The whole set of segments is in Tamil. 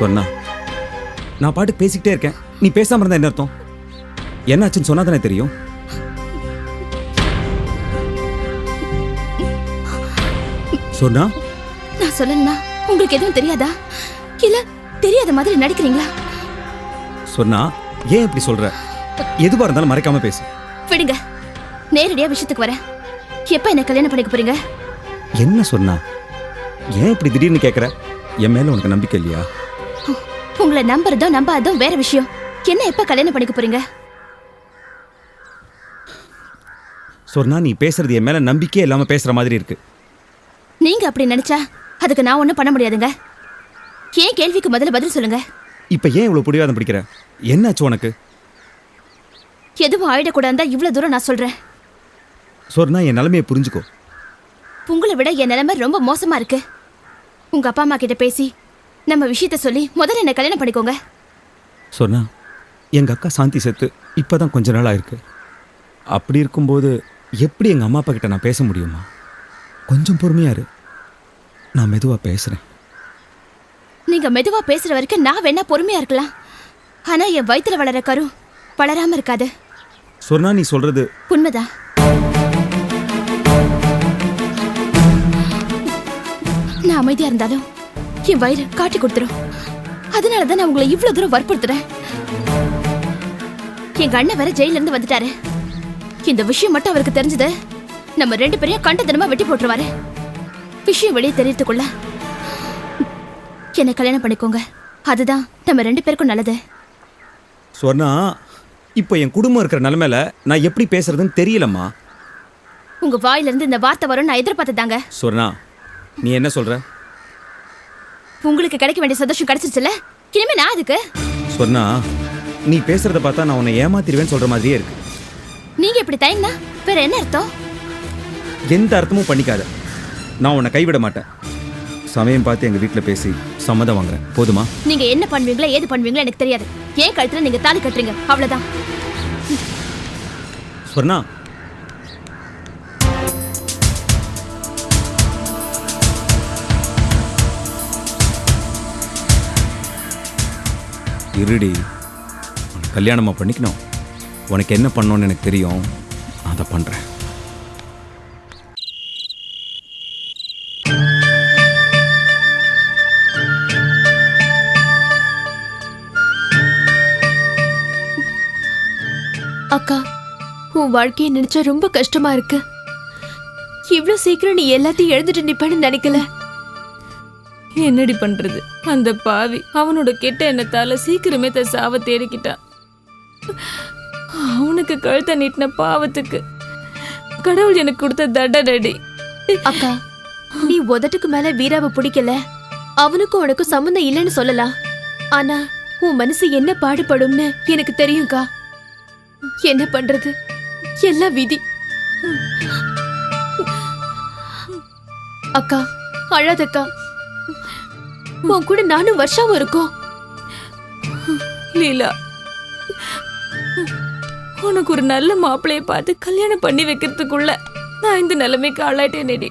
சொன்னா நான் பாட்டுக்கு பேசிக்கிட்டே இருக்கேன். நீ பேசாம இருந்தா என்ன அர்த்தம்? என்னாச்சுன்னு சொன்னா தானே தெரியும்? சொன்னா நான் சொல்லணும்னா உங்களுக்கு எதுவும் தெரியாதா? இல்ல தெரியாத மாதிரி நடிக்கிறீங்களா? சொன்னா ஏன் இப்படி சொல்ற? எதுவா இருந்தாலும் மறைக்காம பேசு. விடுங்க. நேரடியா விஷயத்துக்கு வரேன். எப்ப என்ன கல்யாணம் பண்ணிக்க போறீங்க? என்ன சொன்னா ஏன் இப்படி திடீர்னு கேக்குற? என் மேல உனக்கு நம்பிக்கை இல்லையா? உங்களை நம்புறதோ நம்பாததோ வேற விஷயம். என்ன எப்ப கல்யாணம் பண்ணிக்க போறீங்க? சொன்னா நீ பேசுறது என் மேல நம்பிக்கையே இல்லாம பேசுற மாதிரி இருக்கு. நீங்க அப்படி நினைச்சா அதுக்கு நான் ஒண்ணும் பண்ண முடியாதுங்க. ஏன் கேள்விக்கு முதல்ல பதில் சொல்லுங்க. இப்ப ஏன் இவ்வளவு பிடிவாதம் பிடிக்கிற? என்னாச்சு உனக்கு? எதுவும் ஆயிடக்கூடாதா இவ்வளவு தூரம் நான் சொல்றேன். சொன்னா என் நிலைமையை புரிஞ்சுக்கோ. உங்களை விட என் நிலைமை ரொம்ப மோசமா இருக்கு. உங்க அப்பா அம்மா கிட்ட பேசி நம்ம விஷயத்த சொல்லி முதல்ல என்ன கல்யாணம் பண்ணிக்கோங்க. சொன்னா எங்க அக்கா சாந்தி செத்து இப்பதான் கொஞ்ச நாள் ஆயிருக்கு. அப்படி இருக்கும்போது எப்படி எங்க அம்மா அப்பா கிட்ட நான் பேச முடியுமா? கொஞ்சம் பொறுமையா இரு. நான் மெதுவா பேசுறேன். நீங்க மெதுவா பேசுற வரைக்கும் நான் வேணா பொறுமையா இருக்கலாம். ஆனா என் வயித்துல வளர கரு வளராம இருக்காது. சொன்னா நீ சொல்றது உண்மைதான். நான் அமைதியா இருந்தாலும் என் வயிறு காட்டி கொடுத்துரும். அதனாலதான் நான் உங்களை இவ்வளவு தூரம் வற்புறுத்துறேன். எங்க அண்ணன் வேற ஜெயில இருந்து வந்துட்டாரு. இந்த விஷயம் மட்டும் அவருக்கு தெரிஞ்சது. நம்ம ரெண்டு பேரையும் கண்ட தினமா வெட்டி போட்டுருவாரு. விஷயம் வெளியே தெரியறதுக்குள்ள என்ன கல்யாணம் பண்ணிக்கோங்க. அதுதான் நம்ம ரெண்டு பேருக்கும் நல்லது. சொன்னா இப்போ என் குடும்பம் இருக்கிற நிலைமையில நான் எப்படி பேசுறதுன்னு தெரியலம்மா. உங்க வாயில இருந்து இந்த வார்த்தை வரும் நான் எதிர்பார்த்ததாங்க சொன்னா நீ என்ன சொல்ற? உங்களுக்கு கிடைக்க வேண்டிய சந்தோஷம் கிடைச்சிருச்சுல இனிமே நான் அதுக்கு சொன்னா நீ பேசுறத பார்த்தா நான் உன்னை ஏமாத்திடுவேன்னு சொல்ற மாதிரியே இருக்கு. நீங்க இப்படி தயங்கினா வேற என்ன அர்த்தம்? எந்த அர்த்தமும் பண்ணிக்காத. நான் உன்னை கைவிட மாட்டேன். சமயம் பார்த்து எங்க வீட்டில் பேசி சம்மதம் வாங்குறேன். போதுமா? நீங்க என்ன பண்ணுவீங்களோ ஏது பண்ணுவீங்களோ எனக்கு தெரியாது. ஏன் கழுத்துல நீங்க தாலி கட்டுறீங்க. அவ்வளவுதான். சொன்னா இருடி உனக்கு கல்யாணமா பண்ணிக்கணும். உனக்கு என்ன பண்ணணும்னு எனக்கு தெரியும். அதை பண்றேன். அக்கா உன் வாழ்க்கையை நினைச்சா ரொம்ப கஷ்டமா இருக்கு. இவ்வளவு சீக்கிரம் நீ எல்லாத்தையும் எழுந்துட்டு நிப்பேன்னு நினைக்கல. என்னடி பண்றது? அந்த பாவி அவனோட கெட்ட எண்ணத்தால சீக்கிரமே தன் சாவ தேடிக்கிட்டான் அவனுக்கு கழுத்தை நீட்டின பாவத்துக்கு. கடவுள் எனக்கு கொடுத்த தண்டனடி. அக்கா நீ உதட்டுக்கு மேல வீராவை பிடிக்கல? அவனுக்கும் உனக்கும் சம்மந்தம் இல்லைன்னு சொல்லலாம். ஆனா உன் மனசு என்ன பாடுபடும்னு எனக்கு தெரியும்க்கா. என்ன பண்றது? எல்லாம் விதி. அக்கா அழாதக்கா. உன் கூட நானும் வருஷாவும் இருக்கோம். லீலா உனக்கு ஒரு நல்ல மாப்பிளைய பார்த்து கல்யாணம் பண்ணி வைக்கிறதுக்குள்ள நான் இந்த நிலைமைக்கு ஆளாயிட்டேனேடி.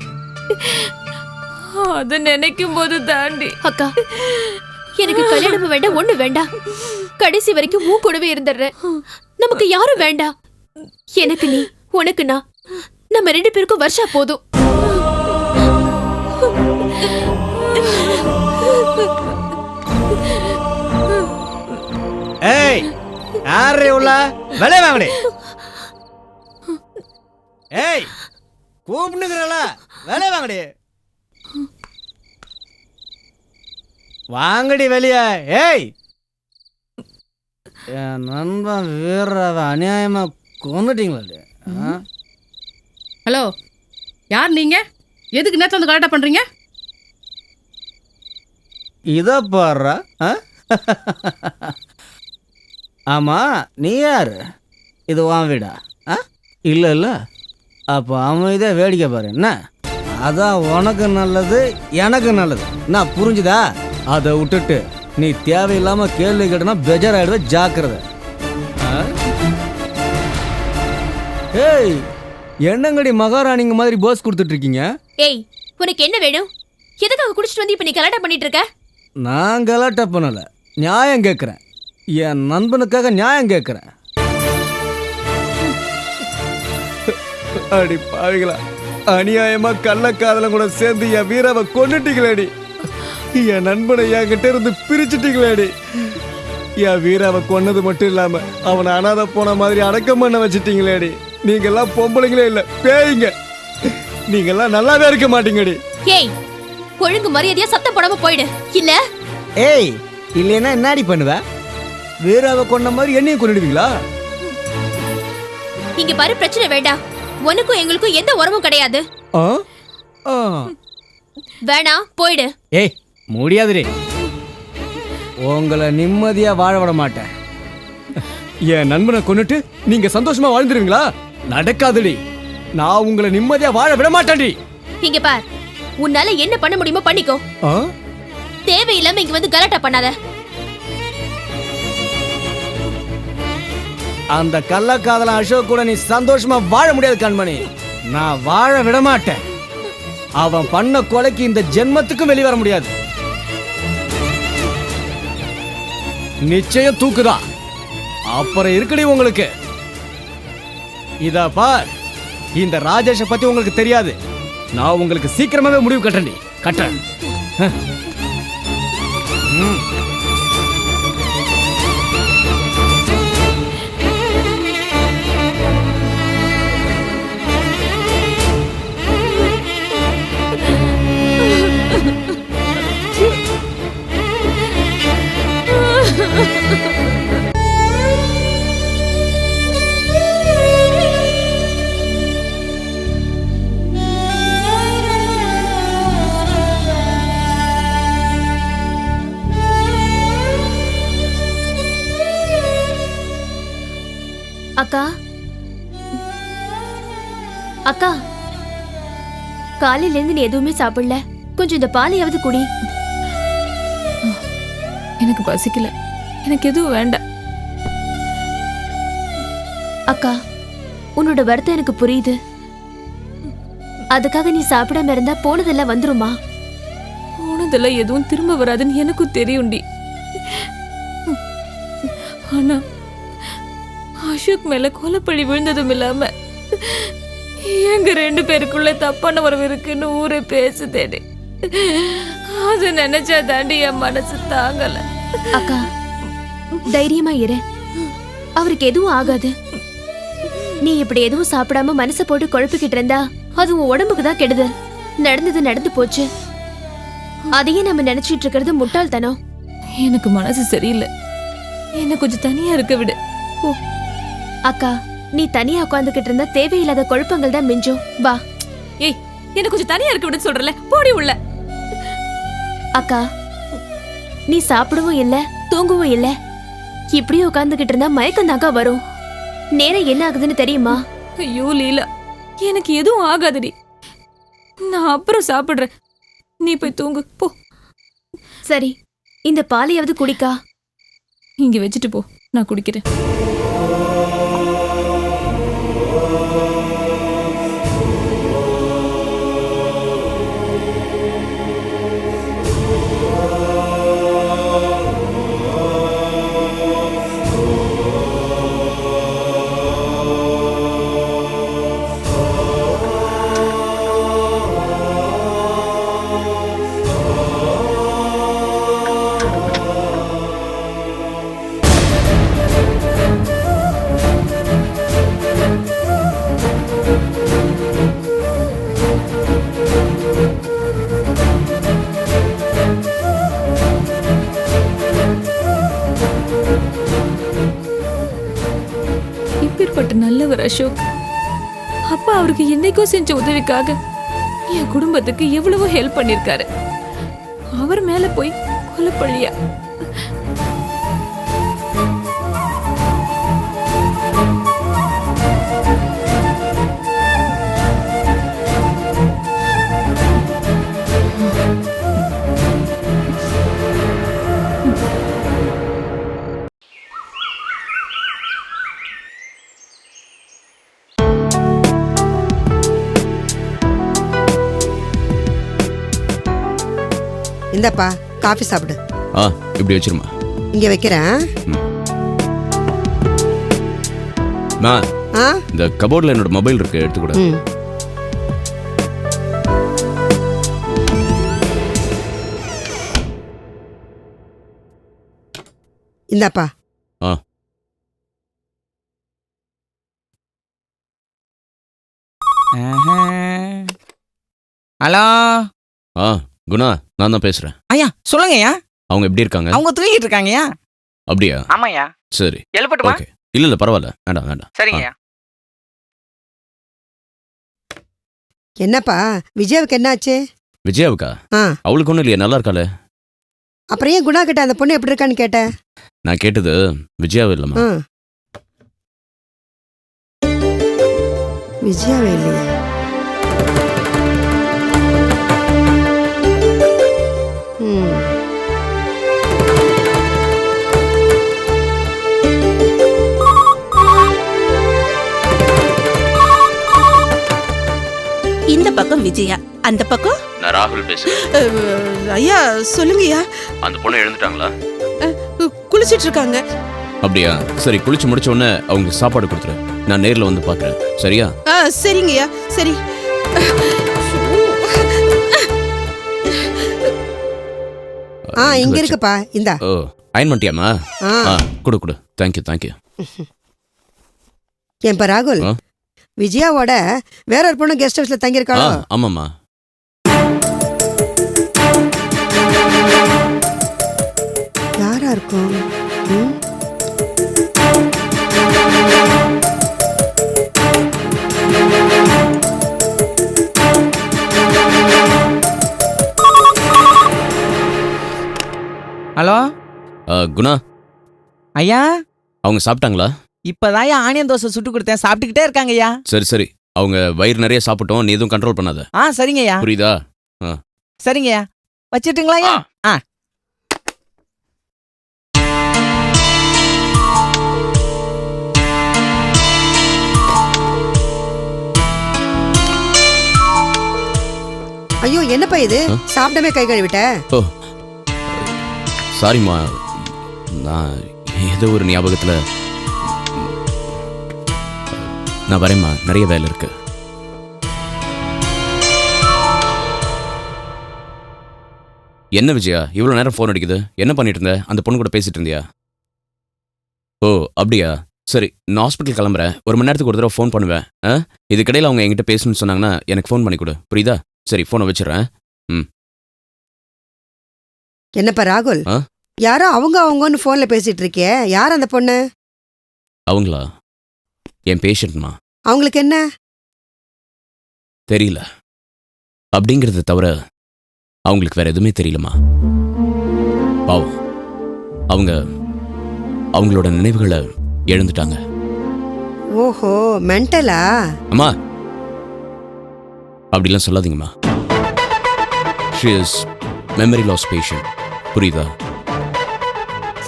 அத நினைக்கும் போது தாண்டி. அக்கா எனக்கு கல்யாணம் வேண்டாம் ஒண்ணு வேண்டாம். கடைசி வரைக்கும் உன் கூடவே இருந்துடுறேன். நமக்கு யாரும் வேண்டாம். எனக்கு நீ உனக்கு நான். நம்ம ரெண்டு பேருக்கும் வருஷா போதும். ஏய் யாரே உள்ள? விலை வாங்கடி ஏய் கூப்பிடுங்கிறல. விலை வாங்கடி வாங்கடி வெளியே. ஏய். என் நண்பன் வீரவை அநியாயமா கொண்டுட்டீங்களே ஹலோ யார் நீங்க? எதுக்கு நேரத்தில் வந்து கரெக்டாக பண்றீங்க? இதை பாடுறா ஆமாம் நீ யார்? இது உன் வீடா? ஆ? இல்லை இல்லை. அப்போ அமைதியாக வேடிக்கை பாரு என்ன? அதான் உனக்கு நல்லது எனக்கு நல்லது. நான் புரிஞ்சுதா? அதை விட்டுட்டு நீ தேவையில்லாமல் கேள்வி கேட்டனா பெஜாராயிடுவ ஜாக்கிரதை. ஆ? ஏய் என்னங்கடி மகாராணிங்க மாதிரி போஸ் கொடுத்துட்டு இருக்கீங்க? ஏய் உனக்கு என்ன வேணும்? எதுக்காக குடிச்சிட்டு வந்து இப்போ நீ கலாட்டம் பண்ணிட்டு இருக்க? நான் கலாட்டா பண்ணல. நியாயம் கேட்குறேன். என் நண்பனுக்காக நியாயம் கேட்குறேன். அடி பாவிகளா அநியாயமா கள்ளக்காதலம் கூட சேர்ந்து என் வீராவை கொண்டுட்டீங்களேடி என் நண்பனை என்கிட்ட இருந்து பிரிச்சுட்டீங்களேடி. என் வீராவை கொன்னது மட்டும் இல்லாம அவனை அனாதை போன மாதிரி அடக்கம் பண்ண வச்சிட்டீங்களேடி. நீங்கெல்லாம் பொம்பளைங்களே இல்ல பேய்ங்க. நீங்கெல்லாம் நல்லாவே இருக்க மாட்டீங்கடி. ஏய் ஒழுங்கு மரியாதையா சத்தம் போடாம போயிடு. இல்ல? ஏய் இல்லைன்னா என்னடி பண்ணுவ? வீராவை கொன்ன மாதிரி என்னையும் கொண்டுடுவீங்களா இங்க பாரு பிரச்சனை வேண்டாம் உனக்கும் எங்களுக்கும் எந்த உறவும் கிடையாது. ஆ? ஆ. வேணாம் போயிடு. ஏய் முடியாதுடி. உங்களை நிம்மதியா வாழ விட மாட்டேன். என் நண்பனை கொன்னுட்டு நீங்க சந்தோஷமா வாழ்ந்துருவீங்களா? நடக்காதுடி. நான் உங்களை நிம்மதியா வாழ விட மாட்டேன்டி. இங்க பார். உன்னால என்ன பண்ண முடியுமோ பண்ணிக்கோ? தேவையில்லாம இங்க வந்து கலாட்டா பண்ணாத. அந்த கள்ளக்காதலன் அசோக் கூட நீ சந்தோஷமா வாழ முடியாது கண்மணி. நான் வாழ விட மாட்டேன் அவன் பண்ண கொலைக்கு இந்த ஜென்மத்துக்கும் வெளியே வர முடியாது. நிச்சயம் தூக்குதான் அப்புறம் இருக்குடி உங்களுக்கு. இதா பார் இந்த ராஜேஷை பத்தி உங்களுக்கு தெரியாது. நான் உங்களுக்கு சீக்கிரமாவே முடிவு கட்டுறேன் கட்டுறேன். காலையில இருந்து நீ எதுவுமே சாப்பிடல. கொஞ்சம் இந்த பாலையாவது குடி. எனக்கு பசிக்கல. எனக்கு எதுவும் வேண்டாம். அக்கா உன்னோட வருத்தம் எனக்கு புரியுது. அதுக்காக நீ சாப்பிடாம இருந்தா போனதெல்லாம் வந்துருமா? போனதெல்லாம் எதுவும் திரும்ப வராதுன்னு எனக்கும் தெரியும்டி. ஆனா அசோக் மேல கொலைப்பழி விழுந்ததும் இல்லாம எங்க ரெண்டு பேருக்குள்ள தப்பான உறவு இருக்குன்னு ஊரே பேசுதேடி அது நினைச்சா தாண்டி என் மனசு தாங்கல. அக்கா தைரியமா இரு. அவருக்கு எதுவும் ஆகாது. நீ இப்படி எதுவும் சாப்பிடாம மனசை போட்டு குழப்பிக்கிட்டு இருந்தா அது உன் உடம்புக்கு தான் கெடுதல் நடந்தது நடந்து போச்சு. அதையே நம்ம நினைச்சிட்டு இருக்கிறது முட்டாள்தனம். எனக்கு மனசு சரியில்லை. என்ன கொஞ்சம் தனியா இருக்க விடு. அக்கா நீ தனியா உட்காந்துக்கிட்டு இருந்தா தேவையில்லாத குழப்பங்கள் தான் மிஞ்சும். வா. ஏய் என்ன கொஞ்சம் தனியா இருக்க விடு சொல்றல. போடி உள்ள. அக்கா நீ சாப்பிடவும் இல்ல தூங்கவும் இல்ல. இப்படியே உட்காந்துக்கிட்டு இருந்தா மயக்கம் தாக்கா வரும். நேரம் என்ன ஆகுதுன்னு தெரியுமா? ஐயோ லீலா எனக்கு எதுவும் ஆகாதுடி நான் அப்புறம் சாப்பிடுறேன். நீ போய் தூங்கு. போ. சரி இந்த பாலையாவது குடிக்கா. இங்க வச்சுட்டு போ. நான் குடிக்கிறேன். அப்பேற்பட்ட நல்லவர் அசோக். அப்பா அவருக்கு என்னைக்கோ செஞ்ச உதவிக்காக என் குடும்பத்துக்கு எவ்வளவோ ஹெல்ப் பண்ணிருக்காரு. அவர் மேல போய் கொலைப்பள்ளியா இந்தப்பா காஃபி சாப்பிடு. ஆ இப்படி வச்சிருமா. இங்க வைக்கிறேன். மா. ஆ? இந்த கபோர்டில் என்னோட மொபைல் இருக்கு எடுத்துக்கூட ம். இந்தாப்பா. ஆ. ஹலோ? ஆ. குணா நான் தான் பேசுகிறேன் ஐயா சொல்லுங்கய்யா அவங்க எப்படி இருக்காங்க? அவங்க தூங்கிட்டு இருக்காங்கய்யா அப்படியா? ஆமாய்யா சரி. எழுப்பட்டுமா? ஓகே. இல்லை இல்லை பரவாயில்ல. வேண்டாம் வேண்டாம். சரிங்கய்யா என்னப்பா விஜயாவுக்கு என்னாச்சு? விஜயாவுக்கா? ஆ. அவளுக்கு ஒன்றும் இல்லையா நல்லா இருக்காளே. அப்புறம் ஏன் குணா கிட்ட அந்த பொண்ணு எப்படி இருக்கான்னு கேட்ட? நான் கேட்டது விஜயாவை இல்லைம்மா. ஆ. விஜயாவே இல்லையா. இந்த பக்கம் விஜயா அந்த பக்கம்? நான் ராகுல் பேசுகிறேன் அஹ், ஐயா சொல்லுங்கய்யா அந்த பொண்ணு எழுந்துட்டாங்களா? குளிச்சிட்டு இருக்காங்க அப்படியா? சரி குளிச்சு முடிச்ச உடனே அவங்க சாப்பாடு கொடுத்துரு. நான் நேரில் வந்து பார்க்குறேன் சரியா? ஆ சரிங்கய்யா சரி. ஆ இங்க இருக்குப்பா. இந்தா. ஓ அயன் பண்ணிட்டியாம்மா ஆ. ஆ கொடு கொடு. தேங்க்யூ தேங்க்யூ ஏன்பா ராகுல்? விஜயாவோட வேற ஒரு பொண்ணு கெஸ்ட் ஹவுஸ்ல தங்கியிருக்காளோ? ஆமாம்மா. யாரா இருக்கும்? ம்? ஹலோ? குணா. ஐயா? அவங்க சாப்பிட்டாங்களா? இப்பதான்யா ஆனியன் தோசை சுட்டு கொடுத்தேன். சாப்பிட்டுக்கிட்டே இருக்காங்கய்யா. சரி சரி. அவங்க வயிறு நிறைய சாப்பிட்டோம். நீ எதுவும் கண்ட்ரோல் பண்ணாத. ஆ சரிங்கய்யா. புரியுதா? சரிங்கய்யா. வச்சிட்டுங்களாய்யா ஆ. ஐயோ என்னப்பா இது? சாப்பிடாம கை கழுவிட்ட? ஓ. சாரிம்மா. நான் ஏதோ ஒரு ஞாபகத்தில் நான் வரேம்மா. நிறைய வேலை இருக்கு. என்ன விஜயா? இவ்வளோ நேரம் ஃபோன் அடிக்குது. என்ன பண்ணிட்டு இருந்த? அந்த பொண்ணு கூட பேசிட்டு இருந்தியா? ஓ அப்படியா? சரி நான் ஹாஸ்பிட்டல் கிளம்புறேன். ஒரு மணி நேரத்துக்கு ஒரு தடவை ஃபோன் பண்ணுவேன். ஆ? இதுக்கிடையில் அவங்க என்கிட்ட பேசணும்னு சொன்னாங்கன்னா எனக்கு ஃபோன் பண்ணி கொடு. புரியுதா? சரி ஃபோனை வச்சிடுறேன். என்னப்பா ராகுல்? ஆ? யாரோ அவங்க அவங்கன்னு போன்ல பேசிட்டு இருக்கியே. யார் அந்த பொண்ணு? அவங்களா? என் பேஷண்ட்மா. அவங்களுக்கு என்ன? தெரியல. அப்படிங்கிறத தவிர அவங்களுக்கு வேற எதுவுமே தெரியலமா பாவம். அவங்க அவங்களோட நினைவுகளை எழுந்துட்டாங்க ஓஹோ மென்டலா அம்மா. அப்படிலாம் சொல்லாதீங்கம்மா. She is memory loss patient புரியுதா?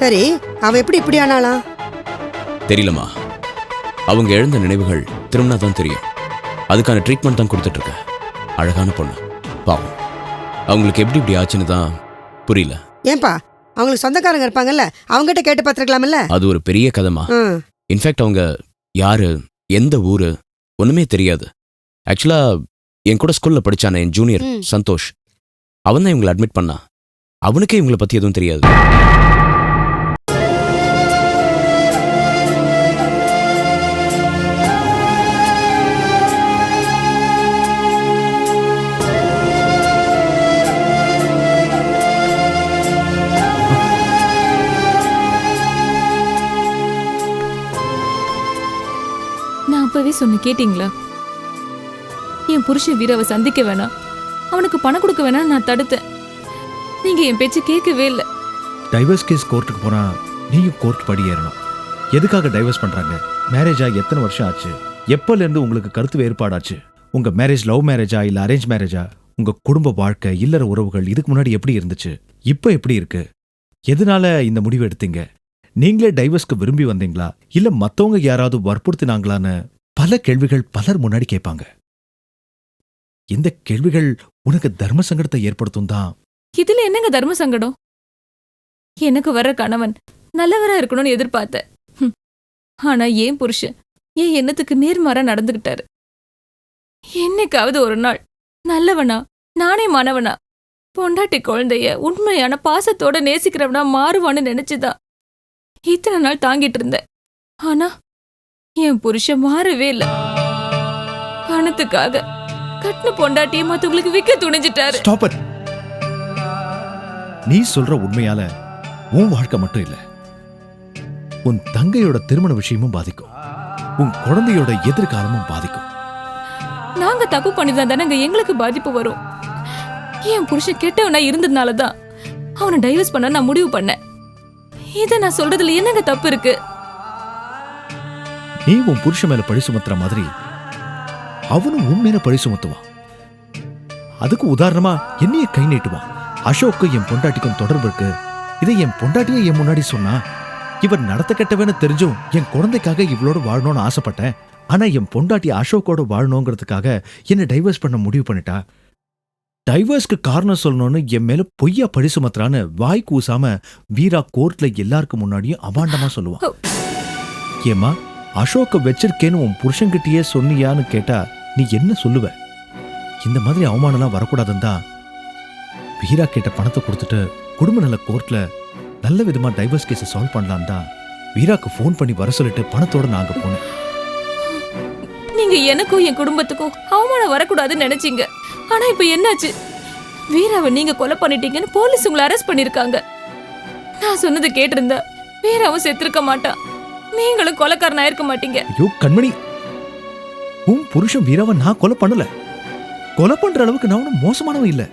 சரி அவ எப்படி இப்படி ஆனாலாம் தெரியலம்மா. அவங்க எழுந்த நினைவுகள் திரும்பினா தான் தெரியும். அதுக்கான ட்ரீட்மெண்ட் தான் கொடுத்துட்டு இருக்கேன் அழகான பொண்ணு. பாவம். அவங்களுக்கு எப்படி இப்படி ஆச்சுன்னு தான் புரியல. ஏன்பா? அவங்களுக்கு சொந்தக்காரங்க இருப்பாங்கல்ல அவங்ககிட்ட கேட்டு பார்த்துருக்கலாம்ல? அது ஒரு பெரிய கதைமா இன்ஃபேக்ட் அவங்க யாரு எந்த ஊரு ஒண்ணுமே தெரியாது. ஆக்சுவலா என் கூட ஸ்கூல்ல படிச்சானே என் ஜூனியர். சந்தோஷ். அவன் தான் இவங்களை அட்மிட் பண்ணா. அவனுக்கே இவங்களை பத்தி எதுவும் தெரியாது. சொன்ன கேட்டீங்களா? என் புருஷன் வீராவை சந்திக்க வேணாம். அவனுக்கு பணம் கொடுக்க வேணாம் நான் தடுத்தேன். நீங்க என் பேச்சு கேட்கவே இல்லை. டைவர்ஸ் கேஸ் கோர்ட்டுக்கு போனா நீயும் கோர்ட் படி ஏறணும். எதுக்காக டைவர்ஸ் பண்றாங்க? மேரேஜ் ஆகி எத்தனை வருஷம் ஆச்சு? எப்பல இருந்து உங்களுக்கு கருத்து வேறுபாடாச்சு? உங்க மேரேஜ் லவ் மேரேஜா இல்ல அரேஞ்ச் மேரேஜா உங்க குடும்ப வாழ்க்கை இல்லற உறவுகள் இதுக்கு முன்னாடி எப்படி இருந்துச்சு? இப்போ எப்படி இருக்கு? எதனால இந்த முடிவு எடுத்தீங்க? நீங்களே டைவர்ஸ்க்கு விரும்பி வந்தீங்களா? இல்ல மத்தவங்க யாராவது வற்புறுத்தினாங்களான்னு பல கேள்விகள் பலர் முன்னாடி கேட்பாங்க. இந்த கேள்விகள் உனக்கு தர்ம சங்கடத்தை ஏற்படுத்தும் தான் இதுல என்னங்க தர்ம சங்கடம்? எனக்கு வர்ற கணவன் நல்லவரா இருக்கணும்னு எதிர்பார்த்தேன் ஆனா ஏன் புருஷன்? என் எண்ணத்துக்கு நேர்மாறா நடந்துகிட்டாரு? என்னைக்காவது ஒரு நாள் நல்லவனா நானே மாணவனா பொண்டாட்டி குழந்தைய உண்மையான பாசத்தோட நேசிக்கிறவனா மாறுவான்னு நினைச்சுதான் இத்தனை நாள் தாங்கிட்டு இருந்தேன். ஆனா என் புருஷன் மாறவே இல்ல. பணத்துக்காக கட்டின பொண்டாட்டியை மத்தவங்களுக்கு விற்க துணிஞ்சிட்டாரு. Stop it. நீ சொல்ற உண்மையால உன் வாழ்க்கை மட்டும் இல்ல. உன் தங்கையோட திருமண விஷயமும் பாதிக்கும். உன் குழந்தையோட எதிர்காலமும் பாதிக்கும். நாங்க தப்பு பண்ணிதான் தானங்க எங்களுக்கு பாதிப்பு வரும். என் புருஷன் கெட்டவனா இருந்ததுனால தான் அவனை டைவர்ஸ் பண்ண நான் முடிவு பண்ணேன். இதை நான் சொல்றதுல என்னங்க தப்பு இருக்கு? நீ உன் புருஷன் மேல பழி சுமத்துற மாதிரி அவனும் உன் மேல பழி சுமத்துவான். அதுக்கு உதாரணமா என்னைய கை நீட்டுவான். அசோக்கும் என் பொண்டாட்டிக்கும் தொடர்பு இருக்கு. இதை என் பொண்டாட்டியே என் முன்னாடி சொன்னா இவர் நடத்த கெட்டவன்னு தெரிஞ்சும் என் குழந்தைக்காக இவளோட வாழணும்னு ஆசைப்பட்டேன். ஆனா என் பொண்டாட்டி அசோக்கோட வாழணுங்கிறதுக்காக என்ன டைவர்ஸ் பண்ண முடிவு பண்ணிட்டா. டைவர்ஸ்க்கு காரணம் சொல்லணும்னு என் மேல பொய்யா பழி சுமத்துறான்னு வாய் கூசாம வீரா கோர்ட்ல எல்லாருக்கும் முன்னாடியும் அபாண்டமா சொல்லுவான். ஏமா அசோக்க வச்சிருக்கேன்னு உன் புருஷன்கிட்டயே சொன்னியான்னு கேட்டா நீ என்ன சொல்லுவ? இந்த மாதிரி அவமானம்லாம் வரக்கூடாதுன்னு தான் வீரா கேட்ட பணத்தை கொடுத்துட்டு குடும்ப நல கோர்ட்ல நல்ல விதமா டைவர்ஸ் கேஸை சால்வ் பண்ணலாம் தான் வீராக்கு ஃபோன் பண்ணி வர சொல்லிட்டு பணத்தோட நான் அங்க போனேன். நீங்க எனக்கும் என் குடும்பத்துக்கும் அவமானம் வரக்கூடாதுன்னு நினைச்சீங்க. ஆனா இப்ப என்னாச்சு? வீராவை நீங்க கொலை பண்ணிட்டீங்கன்னு போலீஸ் உங்களை அரெஸ்ட் பண்ணிருக்காங்க. நான் சொன்னது கேட்டிருந்தா வீராவும் செத்திருக்க மாட்டான் நீங்களும் கொலைக்காரனா இருக்க மாட்டீங்க. ஐயோ கண்மணி. உன் புருஷன் வீராவை நான் கொலை பண்ணல. கொலை பண்ற அளவுக்கு நான் ஒன்றும் மோசமானவன் இல்ல.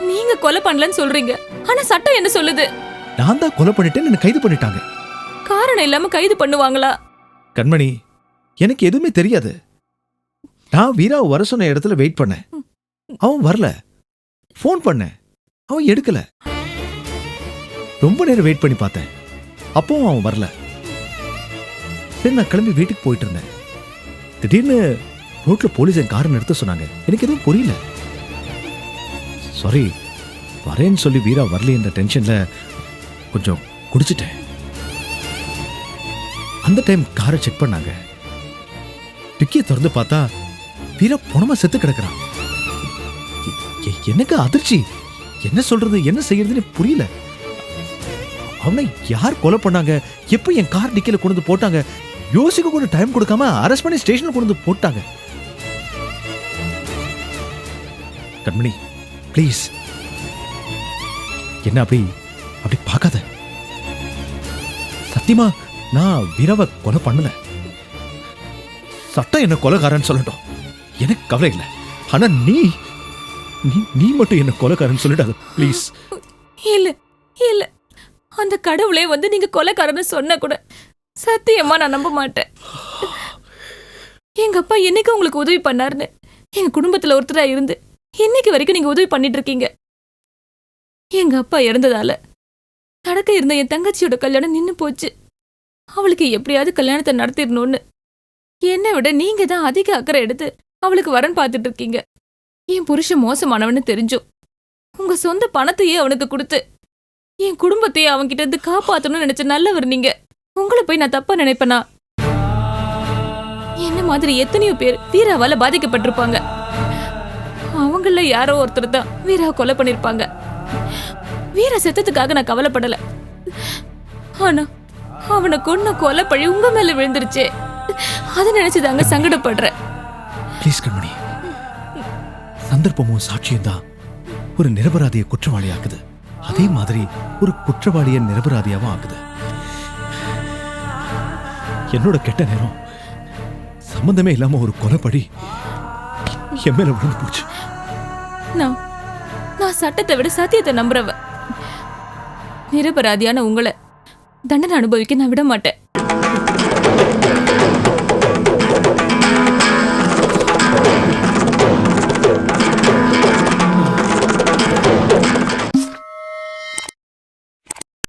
நீங்க கொலை பண்ணலன்னு சொல்றீங்க. ஆனா சட்டம் என்ன சொல்லுது? நான் தான் கொலை பண்ணிட்டேன்னு என்னை கைது பண்ணிட்டாங்க. காரணம் இல்லாம கைது பண்ணுவாங்களா? கண்மணி எனக்கு எதுவுமே தெரியாது. நான் வீராவை வர சொன்ன இடத்துல வெயிட் பண்ணேன். அவன் வரல. ஃபோன் பண்ணேன். அவன் எடுக்கல. ரொம்ப நேரம் வெயிட் பண்ணி பார்த்தேன். அப்பவும் அவன் வரல. சரி நான் கிளம்பி வீட்டுக்கு போயிட்டு இருந்தேன். திடீர்னு ரோட்டில் போலீஸ் என் காரை நிறுத்த சொன்னாங்க. எனக்கு எதுவும் புரியல. சாரி வரேன்னு சொல்லி வீரா வரலைன்ற டென்ஷன்ல கொஞ்சம் குடிச்சிட்டேன். அந்த டைம் காரை செக் பண்ணாங்க. டிக்கியை திறந்து பார்த்தா வீரா பொணமா செத்து கிடக்குறான். எனக்கு அதிர்ச்சி. என்ன சொல்றது என்ன செய்யறதுன்னு புரியல. அவனை யார் கொலை பண்ணாங்க? எப்போ என் கார் டிக்கியில் கொண்டு போட்டாங்க? யோசிக்க கூட டைம் கொடுக்காம அரெஸ்ட் பண்ணி ஸ்டேஷன் கொண்டு வந்து போட்டாங்க. கண்மணி ப்ளீஸ் என்ன அப்படி அப்படி பார்க்காத. சத்தியமா நான் வீராவை கொலை பண்ணல. சட்டம் என்ன கொலைகாரன்னு சொல்லட்டும். எனக்கு கவலை இல்லை. ஆனா நீ நீ நீ மட்டும் என்ன கொலைகாரன்னு சொல்லிடாத ப்ளீஸ் இல்ல இல்ல. அந்த கடவுளே வந்து நீங்க கொலைக்காரன்னு சொன்ன கூட சத்தியமா நான் நம்ப மாட்டேன். எங்க அப்பா என்னைக்கு உங்களுக்கு உதவி பண்ணாருன்னு? எங்க குடும்பத்துல ஒருத்தரா இருந்து இன்னைக்கு வரைக்கும் நீங்க உதவி பண்ணிட்டு இருக்கீங்க எங்க அப்பா இறந்ததால நடக்க இருந்த என் தங்கச்சியோட கல்யாணம் நின்று போச்சு. அவளுக்கு எப்படியாவது கல்யாணத்தை நடத்திடணும்னு. என்னை விட நீங்க தான் அதிக அக்கறை எடுத்து அவளுக்கு வரன் பார்த்துட்டு இருக்கீங்க என் புருஷன் மோசமானவன்னு தெரிஞ்சும். உங்க சொந்த பணத்தையே அவனுக்கு கொடுத்து என் குடும்பத்தையே அவன்கிட்ட இருந்து காப்பாற்றணும்னு நினைச்ச நல்லவர் நீங்க. உங்களை போய் நான் தப்பா நினைப்பேனா? என்ன மாதிரி எத்தனையோ பேர் வீராவால பாதிக்கப்பட்டிருப்பாங்க. அவங்கள யாரோ ஒருத்தர் தான் வீராவை கொலை பண்ணிருப்பாங்க. வீரா செத்ததுக்காக நான் கவலைப்படல. ஆனா அவனை கொன்ன கொலை பழி உங்க மேல விழுந்துருச்சே. அதை நினைச்சுதாங்க சங்கடப்படுறேன். ப்ளீஸ் கண்மணி. சந்தர்ப்பமும் சாட்சியம் தான் ஒரு நிரபராதியை குற்றவாளி ஆக்குது அதே மாதிரி ஒரு குற்றவாளிய நிரபராதியாவும் ஆக்குது. என்னோட கெட்ட நேரம். சம்பந்தமே இல்லாம ஒரு கொலைப்படி என் மேல விழுந்து போச்சு. நான் நான் சட்டத்தை விட சத்தியத்தை நம்புறவ. நிரபராதியான உங்களை தண்டனை அனுபவிக்க நான் விட மாட்டேன்.